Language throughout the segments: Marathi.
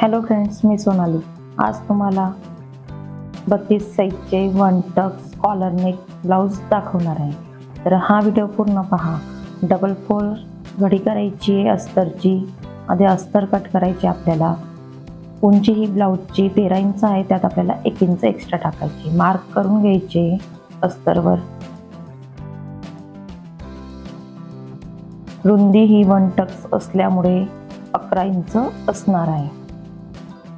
हॅलो फ्रेंड्स मी सोनाली. आज तुम्हाला बत्तीस साईजचे one tucks collar neck blouse दाखवणार आहे. तर हा व्हिडिओ पूर्ण पहा. डबल फोल्ड घडी करायची आहे अस्तरची. आधी अस्तर कट करायची आपल्याला. उंची ही ब्लाऊजची तेरा इंच आहे त्यात आपल्याला एक इंच एक्स्ट्रा टाकायची. मार्क करून घ्यायचे अस्तरवर. रुंदी ही वन टक्स असल्यामुळे अकरा इंच असणार आहे.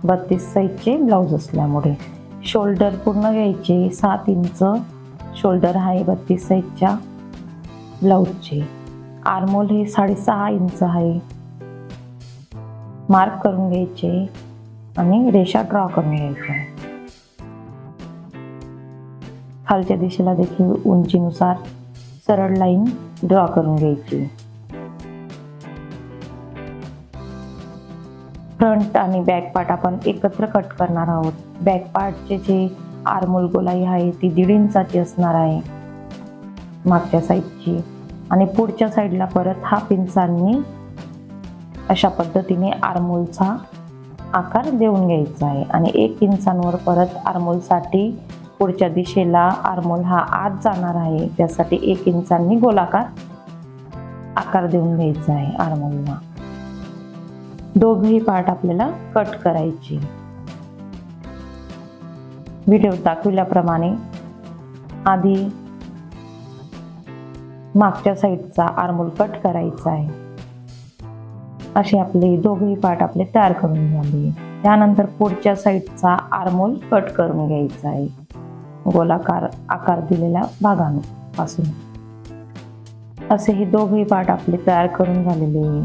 बत्तीस साईजचे ब्लाऊज असल्यामुळे. शोल्डर पूर्ण घ्यायचे सात इंच. शोल्डर आहे बत्तीस साईजच्या ब्लाऊजचे. आर्मोल हे साडेसहा इंच आहे. मार्क करून घ्यायचे आणि रेषा ड्रॉ करून घ्यायच्या. खालच्या दिशेला देखील उंचीनुसार सरळ लाईन ड्रॉ करून घ्यायची. फ्रंट आणि बॅक पार्ट आपण एकत्र कट करणार आहोत. बॅक पार्टचे जे आरमोल गोलाई आहे ती दीड इंचाची असणार आहे मागच्या साईडची आणि पुढच्या साईडला परत हाफ इंचांनी अशा पद्धतीने आरमोलचा आकार देऊन घ्यायचा आहे. आणि एक इंचांवर परत आरमोलसाठी पुढच्या दिशेला आरमोल हा आत जाणार आहे. त्यासाठी एक इंचांनी गोलाकार आकार देऊन घ्यायचा आहे आरमोलला. दोघही पार्ट आपल्याला कट करायची. व्हिडिओ दाखविल्याप्रमाणे आधी मागच्या साईडचा आरमोल कट करायचा आहे. असे आपले दोघही पार्ट आपले तयार करून झाले. त्यानंतर पुढच्या साईडचा आरमोल कट करून घ्यायचा आहे. गोलाकार आकार दिलेल्या भागांपासून. असे हे दोघही पार्ट आपले तयार करून झालेले आहे.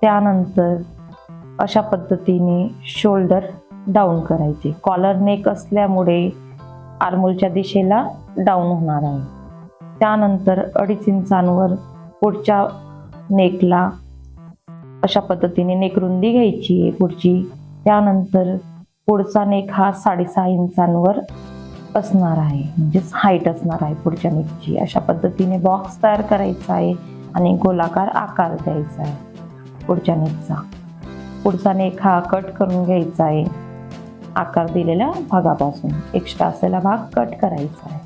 त्यानंतर अशा पद्धतीने शोल्डर डाऊन करायचे. कॉलर नेक असल्यामुळे आर्मोलच्या दिशेला डाऊन होणार आहे. त्यानंतर अडीच इंचांवर पुढच्या नेकला अशा पद्धतीने नेक रुंदी घ्यायची आहे पुढची. त्यानंतर पुढचा नेक हा साडेसहा इंचांवर असणार आहे. म्हणजेच हाईट असणार आहे पुढच्या नेकची अशा पद्धतीने बॉक्स तयार करायचा आहे आणि गोलाकार आकार द्यायचा आहे पुढच्या नेकचा पुढचा नेक हा कट करून घ्यायचा आहे. आकार दिलेल्या भागापासून. एक्स्ट्रा असलेला भाग कट करायचा आहे.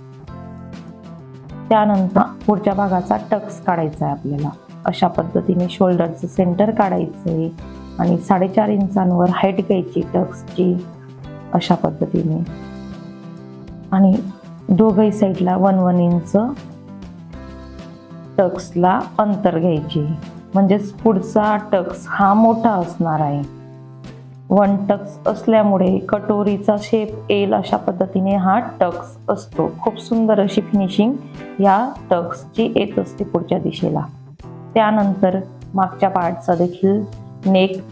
त्यानंतर पुढच्या भागाचा टक्स काढायचा आहे आपल्याला. अशा पद्धतीने शोल्डरचं सेंटर काढायचं आहे. आणि साडेचार इंचांवर हाईट घ्यायची टक्सची अशा पद्धतीने. आणि दोघही साईडला वन वन इंच टक्सला अंतर घ्यायची. म्हणजेच पुढचा टक्स हा मोठा असणार आहे. वन टक्स असल्यामुळे कटोरीचा शेप येईल अशा पद्धतीने हा टक्स असतो. खूप सुंदर अशी फिनिशिंग या टक्सची येत असते पुढच्या दिशेला. त्यानंतर मागच्या पार्टचा देखील नेक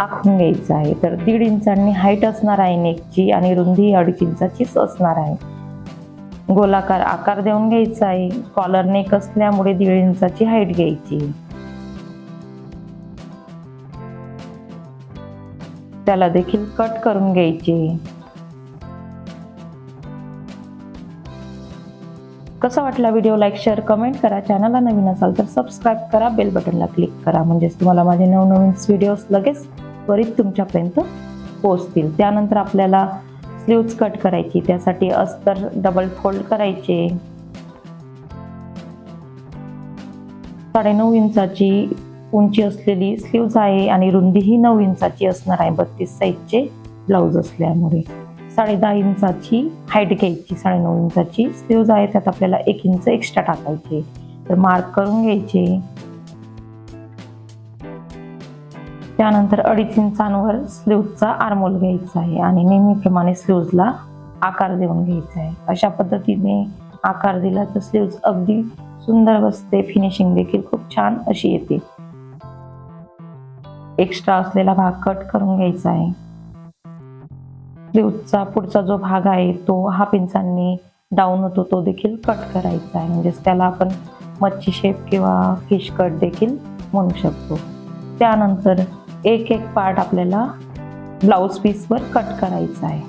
आखून घ्यायचा आहे. तर दीड इंचांनी हाईट असणार आहे नेकची आणि रुंदी अडीच इंचाचीच असणार आहे. गोलाकार आकार देऊन घ्यायचा आहे. कॉलर नेक असल्यामुळे दीड इंचाची हाईट घ्यायची. त्याला देखील कट करून घ्यायचे. कसा वाटला व्हिडिओ लाईक शेअर कमेंट करा. चॅनलला नवीन असाल तर सबस्क्राईब करा. बेल बटनला क्लिक करा. म्हणजेच तुम्हाला माझे नवनवीन व्हिडिओज लगेच त्वरित तुमच्यापर्यंत पोहोचतील. त्यानंतर आपल्याला स्लीव्ज कट करायची त्यासाठी अस्तर डबल फोल्ड करायचे. साडेनऊ इंचाची उंची असलेली स्लीव्ज आहे आणि रुंदी ही नऊ इंचाची असणार आहे बत्तीस साईजचे ब्लाऊज असल्यामुळे. साडे दहा इंचाची हाईट घ्यायची साडेनऊ इंचाची स्लीव्ज आहे त्यात आपल्याला एक इंच एक्स्ट्रा टाकायचे. तर मार्क करून घ्यायचे. त्यानंतर अडीच इंचांवर स्लीवचा आरमोल घ्यायचा आहे आणि नेहमीप्रमाणे स्लीव्जला आकार देऊन घ्यायचा आहे. अशा पद्धतीने आकार दिला तर स्लीव्ज अगदी सुंदर बसते. फिनिशिंग देखील खूप छान अशी येते. एक्स्ट्रा असलेला भाग कट करून घ्यायचा आहे. स्लीवचा पुढचा जो भाग आहे तो हाफ इंचांनी डाऊन होतो तो देखील कट करायचा आहे. म्हणजेच त्याला आपण मच्छी शेप किंवा फिश कट देखील म्हणू शकतो. त्यानंतर एक एक पार्ट आपल्याला ब्लाऊज पीसवर कट करायचा आहे.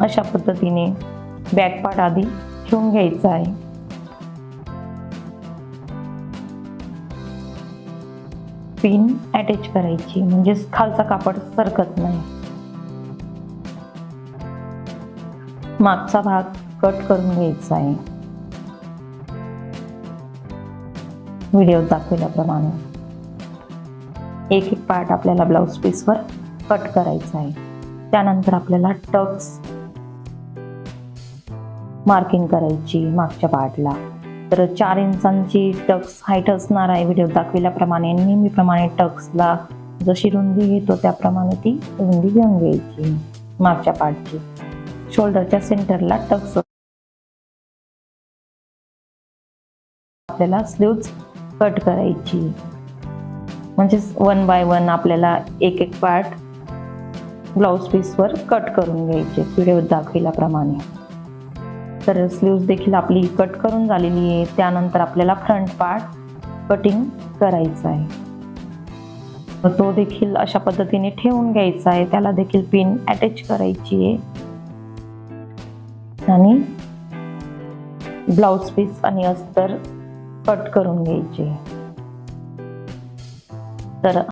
अशा पद्धतीने बॅक पार्ट आधी ठेवून घ्यायचा आहे. पिन अटॅच करायची म्हणजेच खालचा कापड सरकत नाही. मागचा भाग कट करून घ्यायचा आहे. व्हिडिओ दाखवल्याप्रमाणे. एक एक पार्ट आपल्याला ब्लाऊज पीसवर कट करायचा आहे. त्यानंतर आपल्याला टक्स मार्किंग करायची मागच्या पार्टला तर चार इंचांची टक्स हाईट असणार आहे. व्हिडिओ दाखविल्याप्रमाणे नेहमीप्रमाणे टक्सला जशी रुंदी घेतो त्याप्रमाणे ती रुंदी घेऊन घ्यायची मागच्या पार्टची शोल्डरच्या सेंटरला टक्स आपल्याला स्लीव्ज कट करायची. म्हणजेच वन बाय वन आपल्याला एक एक पार्ट ब्लाऊज पीसवर कट करून घ्यायचे. व्हिडिओ दाखविल्याप्रमाणे. तर स्लीव्ज देखील आपली कट करून झालेली आहे. त्यानंतर आपल्याला फ्रंट पार्ट कटिंग करायचं आहे. तो देखील अशा पद्धतीने ठेवून घ्यायचा आहे. त्याला देखील पिन अटॅच करायची आहे. आणि ब्लाऊज पीस आणि अस्तर कट करून घ्यायचे तर